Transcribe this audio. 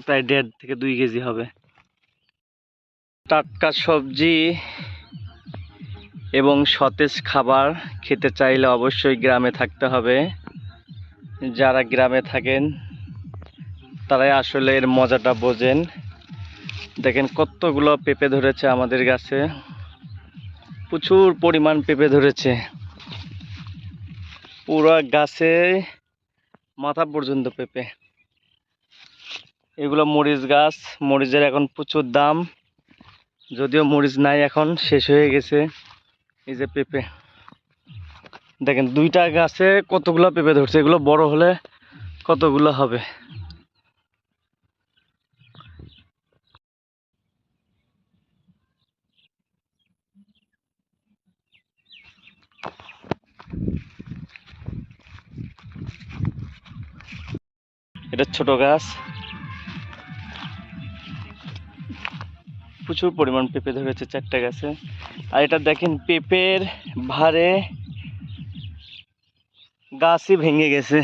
প্রায় দেড় থেকে দুই কেজি হবে। টাটকা সবজি এবং সতেজ খাবার খেতে চাইলে অবশ্যই গ্রামে থাকতে হবে। যারা গ্রামে থাকেন, তারাই আসলে এর মজাটা বোঝেন। দেখেন কতগুলো পেঁপে ধরেছে আমাদের গাছে। প্রচুর পরিমাণ পেঁপে ধরেছে। পুরো গাছে মাথা পর্যন্ত পেঁপে। এগুলো মরিচ গাছ, মরিচের এখন প্রচুর দাম। যদিও মরিচ নাই এখন, শেষ হয়ে গেছে। এই যে পেঁপে। দেখেন, দুইটা গাছে কতগুলো পেঁপে ধরছে? এগুলো বড় হলে কতগুলো হবে? এটা ছোট গাছ। প্রচুর পরিমাণ পেঁপে ধরেছে চারটে গাছে। আর এটা দেখেন পেঁপের ভারে গাছই ভেঙে গেছে।